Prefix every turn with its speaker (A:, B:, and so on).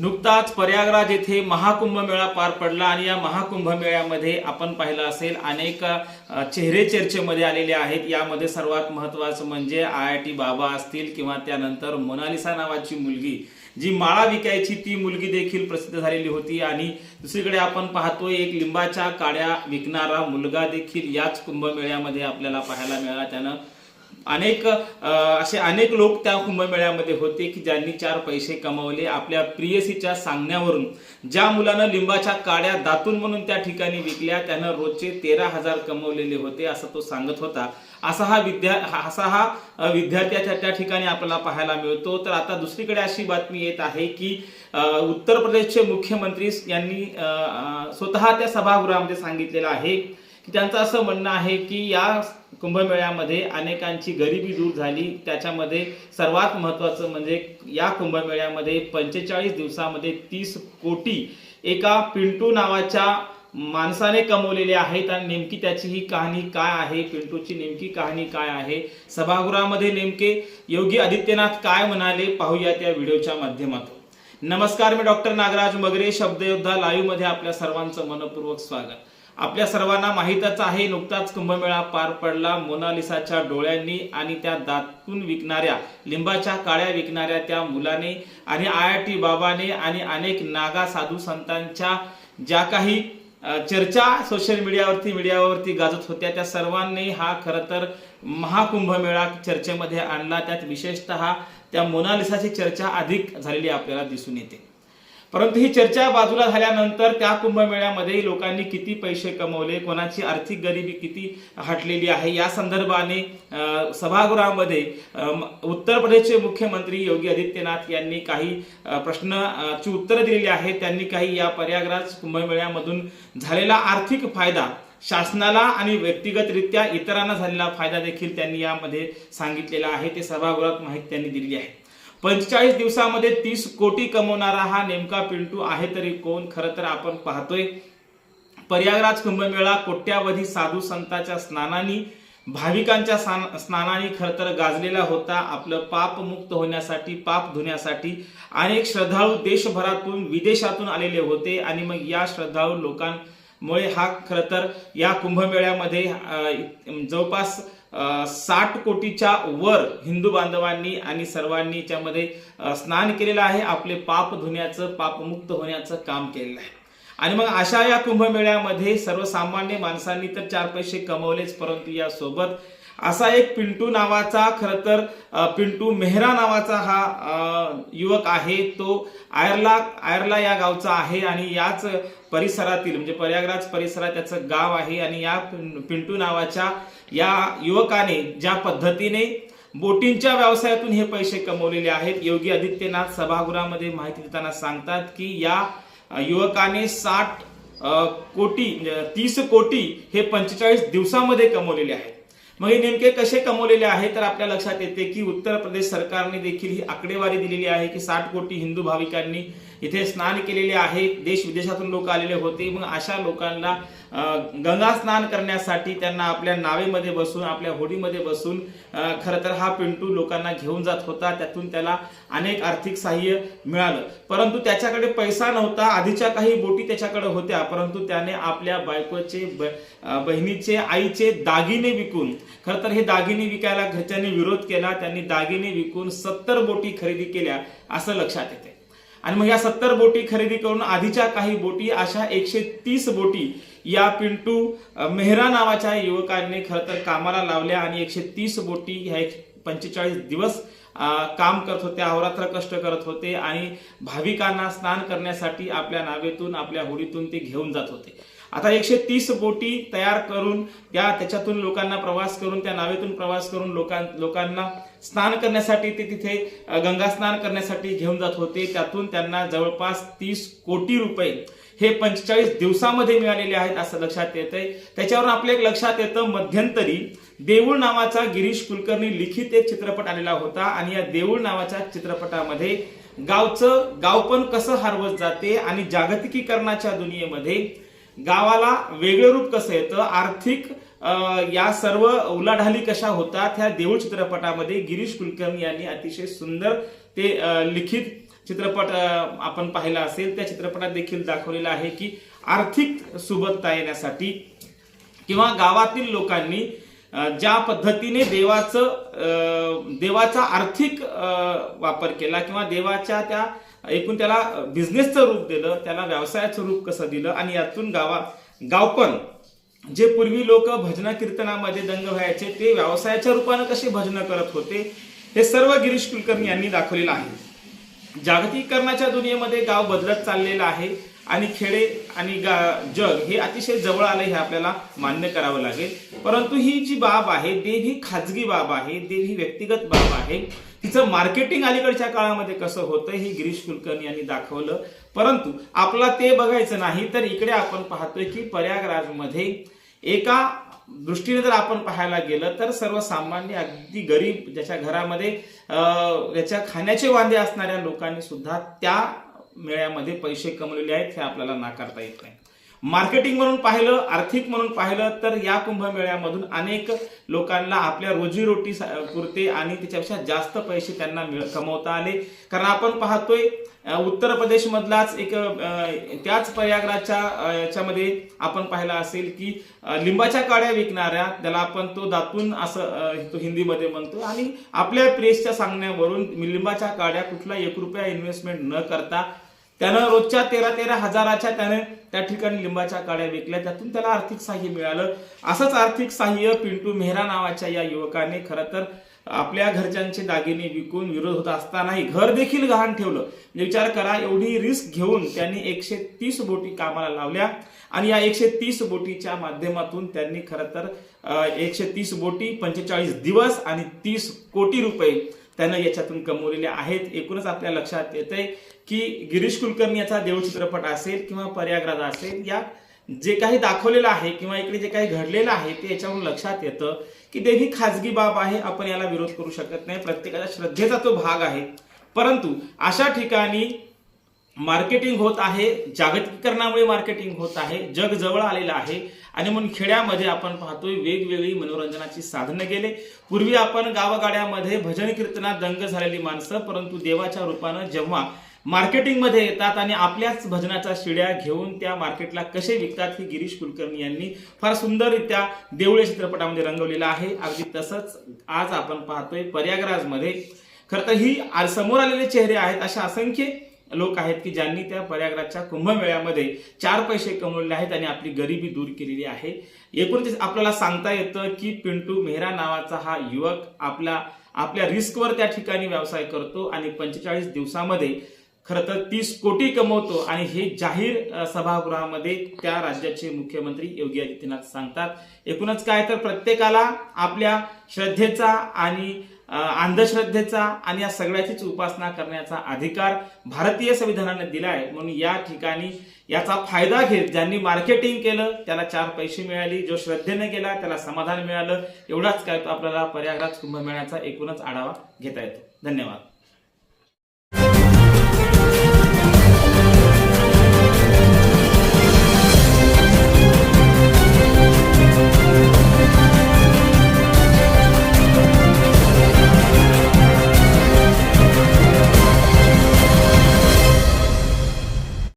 A: नुकताच प्रयागराज येथे महाकुंभ मेळा पार पडला आणि या महाकुंभ मेळ्यामध्ये आपण पाहिलं असेल अनेक चेहरे चर्चेमध्ये आलेले आहेत. यामध्ये सर्वात महत्वाचं म्हणजे आय आय टी बाबा असतील किंवा त्यानंतर मोनालिसा नावाची मुलगी जी माळा विकायची ती मुलगी देखील प्रसिद्ध झालेली होती. आणि दुसरीकडे आपण पाहतोय एक लिंबाच्या काड्या विकणारा मुलगा देखील याच कुंभमेळ्यामध्ये आपल्याला पाहायला मिळाला. त्यानं अनेक असे अनेक लोक त्या कुंभमेळ्यामध्ये होते की ज्यांनी चार पैसे कमवले आपल्या प्रियसीच्या सांगण्यावरून. ज्या मुलानं लिंबाच्या काड्या दातून म्हणून त्या ठिकाणी विकल्या त्यानं रोजचे तेरा हजार कमवलेले होते असं तो सांगत होता. असा हा विद्या हा- असा हा विद्यार्थ्याच्या त्या ठिकाणी आपल्याला पाहायला मिळतो. तर आता दुसरीकडे अशी बातमी येत आहे की उत्तर प्रदेशचे मुख्यमंत्री यांनी स्वतः त्या सभागृहामध्ये सांगितलेलं आहे त्यांचं असं म्हणणं आहे की या कुंभमेळ्यामध्ये अनेकांची गरिबी दूर झाली. त्याच्यामध्ये सर्वात महत्त्वाचं म्हणजे या कुंभमेळ्यामध्ये पंचेचाळीस दिवसामध्ये तीस कोटी एका पिंटू नावाच्या माणसाने कमवलेले आहेत आणि नेमकी त्याची ही कहाणी काय आहे? पिंटूची नेमकी कहाणी काय आहे? सभागृहामध्ये नेमके योगी आदित्यनाथ काय म्हणाले? पाहूया त्या व्हिडिओच्या माध्यमातून. नमस्कार मी डॉक्टर नागराज मगरे शब्दयोद्धा लाईव्हमध्ये आपल्या सर्वांचं मनपूर्वक स्वागत. आपल्या सर्वांना माहीतच आहे नुकताच कुंभमेळा पार पडला. मोनालिसाच्या डोळ्यांनी आणि त्या दातून विकणाऱ्या लिंबाच्या काळ्या विकणाऱ्या त्या मुलाने आणि आय आय टी बाबाने आणि अनेक नागा साधू संतांच्या ज्या काही चर्चा सोशल मीडियावरती मीडियावरती गाजत होत्या त्या सर्वांनी हा खरं तर महाकुंभमेळा चर्चेमध्ये आणला. त्यात विशेषतः त्या मोनालिसाची चर्चा अधिक झालेली आपल्याला दिसून येते. परंतु ही चर्चा बाजूला झाल्यानंतर त्या कुंभमेळ्यामध्ये लोकांनी किती पैसे कमवले कोणाची आर्थिक गरिबी किती हटलेली आहे या संदर्भाने सभागृहामध्ये उत्तर प्रदेशचे मुख्यमंत्री योगी आदित्यनाथ यांनी काही प्रश्नाची उत्तरं दिलेली आहेत. त्यांनी काही या प्रयागराज कुंभमेळ्यामधून झालेला आर्थिक फायदा शासनाला आणि व्यक्तिगतरित्या इतरांना झालेला फायदा देखील त्यांनी यामध्ये सांगितलेला आहे. ते सभागृहात माहिती त्यांनी दिलेली आहे. पंचेचाळीस दिवसामध्ये तीस कोटी कमवणारा हा नेमका पिंटू आहे तरी कोण? खरं तर आपण पाहतोय. प्रयागराज कुंभमेळा कोट्यावधी साधू संतांच्या स्नानानी भाविकांच्या स्नान- स्नानाने खरं तर गाजलेला होता. आपलं पाप मुक्त होण्यासाठी पाप धुण्यासाठी अनेक श्रद्धाळू देशभरातून विदेशातून आलेले होते. आणि मग या श्रद्धाळू लोकांमुळे हा खरं तर या कुंभमेळ्यामध्ये जवळपास साठ कोटीच्या वर हिंदू बांधवांनी आणि सर्वांनी याच्यामध्ये स्नान केलेलं आहे. आपले पाप धुण्याचं पापमुक्त होण्याचं काम केलेलं आहे. आणि मग अशा या कुंभमेळ्यामध्ये सर्वसामान्य माणसांनी तर चार पैसे कमवलेच परंतु या सोबत असा एक पिंटू नावाचा खरं तर पिंटू मेहरा नावाचा हा युवक आहे. तो आयर्ला आयर्ला या गावचा आहे आणि याच परिसरातील म्हणजे प्रयागराज परिसरात त्याचं गाव आहे आणि या पिंटू नावाच्या या युवकाने ज्या पद्धतीने बोटींच्या व्यवसायातून हे पैसे कमवलेले आहेत योगी आदित्यनाथ सभागृहामध्ये माहिती देताना सांगतात की या युवकाने साठ कोटी म्हणजे तीस कोटी हे पंचेचाळीस दिवसामध्ये कमवलेले आहेत. मग हे नेमके कसे कमवलेले आहे? तर आपल्या लक्षात येते की उत्तर प्रदेश सरकारने देखील ही आकडेवारी दिलेली आहे की साठ कोटी हिंदू भाविकांनी इथे स्नान केलेले आहे. देश विदेशातून लोक आलेले होते. मग अशा लोकांना गंगा स्नान करण्यासाठी त्यांना आपल्या नावेमध्ये बसून आपल्या होडीमध्ये बसून खरं तर हा पिंटू लोकांना घेऊन जात होता. त्यातून त्याला अनेक आर्थिक सहाय्य मिळालं. परंतु त्याच्याकडे पैसा नव्हता. आधीच्या काही बोटी त्याच्याकडे होत्या. परंतु त्याने आपल्या बायकोचे ब- बहिणीचे आईचे दागिने विकून खरं तर हे दागिने विकायला घरच्यांनी विरोध केला. त्यांनी दागिने विकून सत्तर बोटी खरेदी केल्या असं लक्षात येते आणि मग या सत्तर बोटी खरेदी करून आधीच्या काही बोटी अशा एकशे तीस बोटी या पिंटू मेहरा नावाच्या युवकांनी खरं तर कामाला लावल्या आणि एकशे तीस बोटी ह्या एक पंचेचाळीस दिवस आ, काम करत होते अहोरात्र कष्ट करत होते आणि भाविकांना स्नान करण्यासाठी आपल्या नावेतून आपल्या होडीतून ते घेऊन जात होते. आता एकशे तीस बोटी तयार करून त्या त्याच्यातून लोकांना प्रवास करून त्या नावेतून प्रवास करून लोकां लोकांना स्नान करण्यासाठी ते तिथे गंगा स्नान करण्यासाठी घेऊन जात होते. त्यातून त्यांना जवळपास तीस कोटी रुपये हे पंचेचाळीस दिवसामध्ये मिळालेले आहेत असं लक्षात येतंय. त्याच्यावरून आपल्या एक लक्षात येतं मध्यंतरी देऊळ नावाचा गिरीश कुलकर्णी लिखित एक चित्रपट आलेला होता आणि या देऊळ नावाच्या चित्रपटामध्ये गावचं गाव पण कसं हरवत जाते आणि जागतिकीकरणाच्या दुनियेमध्ये गावाला वेगळं रूप कसं येतं आर्थिक या सर्व उलाढाली कशा होतात ह्या देऊळ चित्रपटामध्ये गिरीश कुलकर्णी यांनी अतिशय सुंदर ते लिखित चित्रपट आपण पाहिला असेल. त्या चित्रपटात देखील दाखवलेलं आहे की आर्थिक सुबत्ता येण्यासाठी किंवा गावातील लोकांनी ज्या पद्धतीने देवाचं देवाचा आर्थिक वापर केला किंवा देवाच्या त्या एकूण त्याला बिझनेसचं रूप दिलं त्याला व्यवसायाचं रूप कसं दिलं आणि यातून गावा गावपण जे पूर्वी लोक भजन कीर्तनामध्ये दंग व्हायचे ते व्यवसायाच्या रूपानं कसे भजन करत होते हे सर्व गिरीश कुलकर्णी यांनी दाखवलेलं आहे. जागतिकीकरणाच्या दुनियेमध्ये गाव बदलत चाललेलं आहे आणि खेडे आणि गा- जग हे अतिशय जवळ आलं हे आपल्याला मान्य करावं लागेल. परंतु ही जी बाब आहे देव ही खाजगी बाब आहे देव ही व्यक्तिगत बाब आहे तिचं मार्केटिंग अलीकडच्या काळामध्ये कसं होतं हे गिरीश कुलकर्णी यांनी दाखवलं. परंतु आपला ते बघायचं नाही तर इकडे आपण पाहतोय की प्रयागराजमध्ये एका दृष्टीने जर आपण पाहायला गेलं तर सर्वसामान्य अगदी गरीब ज्याच्या घरामध्ये ज्याच्या याच्या खाण्याचे वांदे असणाऱ्या लोकांनी सुद्धा त्या मेळ्यामध्ये पैसे कमवलेले आहेत हे आपल्याला नाकारता येत नाही. मार्केटिंग म्हणून पाहिलं आर्थिक म्हणून पाहिलं तर या कुंभमेळ्यामधून अनेक लोकांना आपल्या रोजीरोटी पुरते आणि त्याच्यापेक्षा जास्त पैसे त्यांना मिळ कमवता आले. कारण आपण पाहतोय उत्तर उत्तर प्रदेशमधलाच एक त्याच प्रयागराजच्या याच्यामध्ये आपण पाहिलं असेल की लिंबाच्या काड्या विकणाऱ्या त्याला आपण तो दातून असं तो हिंदीमध्ये म्हणतो. आणि आपल्या प्रेसच्या सांगण्यावरून लिंबाच्या काड्या कुठला एक रुपया इन्व्हेस्टमेंट न करता त्यानं रोजच्या तेरा तेरा हजाराच्या त्याने त्या ठिकाणी लिंबाच्या काड्या विकल्या. त्यातून त्याला आर्थिक सहाय्य मिळालं. असंच आर्थिक सहाय्य पिंटू मेहरा नावाच्या या युवकाने खरं तर आपल्या घरच्यांचे दागिने विकून विरोध होत असतानाही घर देखील गहाण ठेवलं. म्हणजे विचार करा एवढी रिस्क घेऊन त्यांनी एकशे तीस बोटी कामाला लावल्या आणि या एकशे तीस बोटीच्या माध्यमातून त्यांनी खरं तर एकशे तीस बोटी पंचेचाळीस दिवस आणि तीस कोटी रुपये त्यानं याच्यातून कमवलेले आहेत. एकूणच आपल्या लक्षात येतंय की गिरीश कुलकर्णी याचा देऊळ चित्रपट असेल किंवा पर्यागराज असेल या जे काही दाखवलेलं आहे किंवा इकडे जे काही घडलेलं आहे ते याच्यावरून लक्षात येतं की ते ही खाजगी बाब आहे आपण याला विरोध करू शकत नाही. प्रत्येकाच्या श्रद्धेचा तो भाग आहे. परंतु अशा ठिकाणी मार्केटिंग होत आहे जागतिकीकरणामुळे मार्केटिंग होत आहे जग जवळ आलेलं आहे. आणि म्हणून खेड्यामध्ये आपण पाहतोय वेगवेगळी मनोरंजनाची साधनं गेले. पूर्वी आपण गावागाड्यामध्ये भजन कीर्तनात दंग झालेली माणसं परंतु देवाच्या रूपानं जेव्हा मार्केटिंगमध्ये येतात आणि आपल्याच भजनाच्या शिड्या घेऊन त्या मार्केटला कसे विकतात हे गिरीश कुलकर्णी यांनी फार सुंदररित्या देवळे चित्रपटामध्ये रंगवलेलं आहे. अगदी तसंच आज आपण पाहतोय प्रयागराजमध्ये. खरं तर ही समोर आलेले चेहरे आहेत अशा असंख्य लोक आहेत की ज्यांनी त्या प्रयागराजच्या कुंभमेळ्यामध्ये चार पैसे कमवलेले आहेत आणि आपली गरिबी दूर केलेली आहे. एकूणच आपल्याला सांगता येतं की पिंटू मेहरा नावाचा हा युवक आपला आपल्या रिस्कवर त्या ठिकाणी व्यवसाय करतो आणि पंचेचाळीस दिवसामध्ये खरं तर तीस कोटी कमवतो आणि हे जाहीर सभागृहामध्ये त्या राज्याचे मुख्यमंत्री योगी आदित्यनाथ सांगतात. एकूणच काय तर प्रत्येकाला आपल्या श्रद्धेचा आणि अंधश्रद्धेचा आणि या सगळ्याचीच उपासना करण्याचा अधिकार भारतीय संविधानाने दिलाय. म्हणून या ठिकाणी याचा फायदा घेत ज्यांनी मार्केटिंग केलं त्याला चार पैसे मिळाली. जो श्रद्धेने गेला त्याला समाधान मिळालं. एवढाच काय तो आपल्याला प्रयागराज कुंभमेळ्याचा एकूणच आढावा घेता येतो. धन्यवाद.